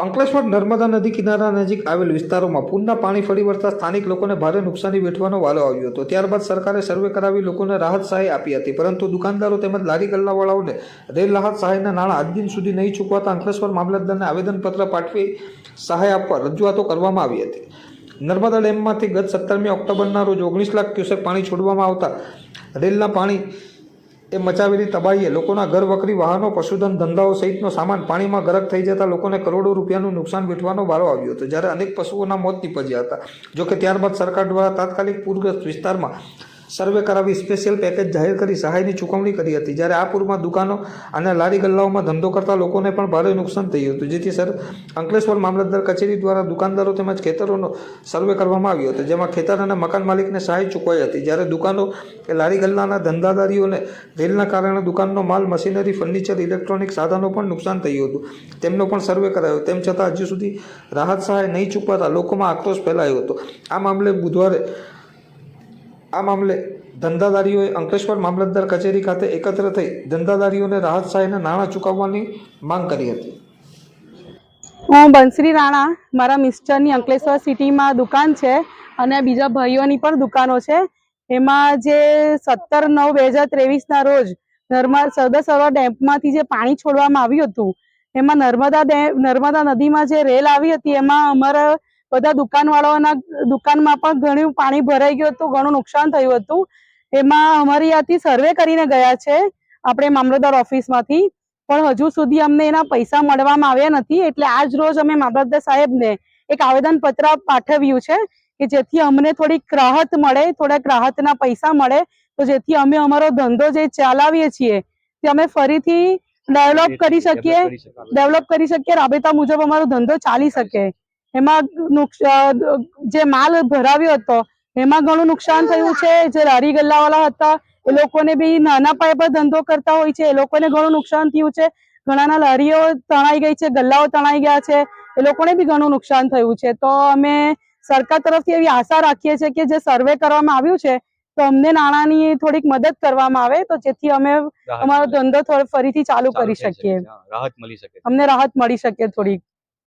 અંકલેશ્વર નર્મદા નદી કિનારા નજીક આવેલ વિસ્તારોમાં પૂરના પાણી ફરી વળતા સ્થાનિક લોકોને ભારે નુકસાની વેઠવાનો વાલો આવ્યો હતો. ત્યારબાદ સરકારે સર્વે કરાવી લોકોને રાહત સહાય આપી હતી, પરંતુ દુકાનદારો તેમજ લારી ગલ્લાવાળાઓને રેલ રાહત સહાયના નાણાં આજ દિન સુધી નહીં ચૂકવાતા અંકલેશ્વર મામલતદારને આવેદનપત્ર પાઠવી સહાય આપવા રજૂઆતો કરવામાં આવી હતી. નર્મદા ડેમમાંથી ગત સત્તરમી ઓક્ટોબરના રોજ ઓગણીસ લાખ ક્યુસેક પાણી છોડવામાં આવતા રેલના પાણી એ મચાવેલી તબાહીએ લોકોના ઘર વકરી વાહનો, પશુધન, ધંધાઓ સહિતનો સામાન પાણીમાં ગરક થઈ જતા લોકોને કરોડો રૂપિયાનું નુકસાન વેઠવાનો વારો આવ્યો હતો. જ્યારે અનેક પશુઓના મોત નીપજ્યા હતા. જોકે ત્યારબાદ સરકાર દ્વારા તાત્કાલિક પૂરગ્રસ્ત વિસ્તારમાં સર્વે કરાવી સ્પેશિયલ પેકેજ જાહેર કરી સહાયની ચૂકવણી કરી હતી. જ્યારે આ પૂરમાં દુકાનો અને લારી ગલ્લાઓમાં ધંધો કરતા લોકોને પણ ભારે નુકસાન થયું હતું. જેથી સર, અંકલેશ્વર મામલતદાર કચેરી દ્વારા દુકાનદારો તેમજ ખેતરોનો સર્વે કરવામાં આવ્યો હતો, જેમાં ખેતર અને મકાન માલિકને સહાય ચૂકવાઈ હતી. જ્યારે દુકાનો કે લારી ગલ્લાના ધંધાદારીઓને રેલના કારણે દુકાનનો માલ, મશીનરી, ફર્નિચર, ઇલેક્ટ્રોનિક સાધનો પણ નુકસાન થયું હતું. તેમનો પણ સર્વે કરાયો. તેમ છતાં હજુ સુધી રાહત સહાય નહીં ચૂકવાતા લોકોમાં આક્રોશ ફેલાયો હતો. આ મામલે બુધવારે આ મામલે ધંધાદારીઓએ અંકલેશ્વર મામલતદાર કચેરી ખાતે એકત્ર થઈ ધંધાદારીઓને રાહત સહાયના નાણાં ચૂકવવાની માંગ કરી હતી. હું બંસરી રાણા, મારા મિસ્ટરની અંકલેશ્વર સિટીમાં દુકાન છે અને બીજા ભાઈઓની પણ દુકાનો છે. એમાં જે સત્તર નવ બે હજાર ત્રેવીસના રોજ નર્મદા સરદાર સરોવર ડેમમાંથી જે પાણી છોડવામાં આવ્યું હતું, એમાં નર્મદા ડેમ નર્મદા નદીમાં જે રેલ આવી હતી, એમાં અમારા બધા દુકાનવાળાઓના દુકાનમાં પણ ઘણું પાણી ભરાઈ ગયું હતું ઘણું નુકસાન થયું હતું. એમાં અમારી આથી સર્વે કરીને ગયા છે આપણે મામલતદાર ઓફિસમાંથી. પણ હજુ સુધી અમને એના પૈસા મળવામાં આવ્યા નથી એટલે આજ રોજ અમે મામલતદાર સાહેબને એક આવેદન પત્ર પાઠવ્યું છે કે જેથી અમને થોડીક રાહત મળે થોડાક રાહતના પૈસા મળે. તો જેથી અમે અમારો ધંધો જે ચલાવીએ છીએ તે અમે ફરીથી ડેવલપ કરી શકીએ ડેવલપ કરી શકીએ રાબેતા મુજબ અમારો ધંધો ચાલી શકે. એમાં નુકસ- જે માલ ભરાવ્યો હતો એમાં ઘણું નુકસાન થયું છે. જે લારી ગલ્લાવાળા હતા એ લોકોને બી નાના પાયે પર ધંધો કરતા હોય છે. એ લોકોને ઘણું નુકસાન થયું છે. ઘણાના લારીઓ તણાઈ ગઈ છે ગલ્લાઓ તણાઈ ગયા છે. એ લોકોને બી ઘણું નુકસાન થયું છે. તો અમે સરકાર તરફથી એવી આશા રાખીએ છીએ કે જે સર્વે કરવામાં આવ્યું છે તો અમને નાણાંની થોડીક મદદ કરવામાં આવે. તો જેથી અમે અમારો ધંધો થોડો ફરીથી ચાલુ ચાલુ કરી શકીએ. રાહત મળી શકે અમને રાહત મળી શકે થોડીક.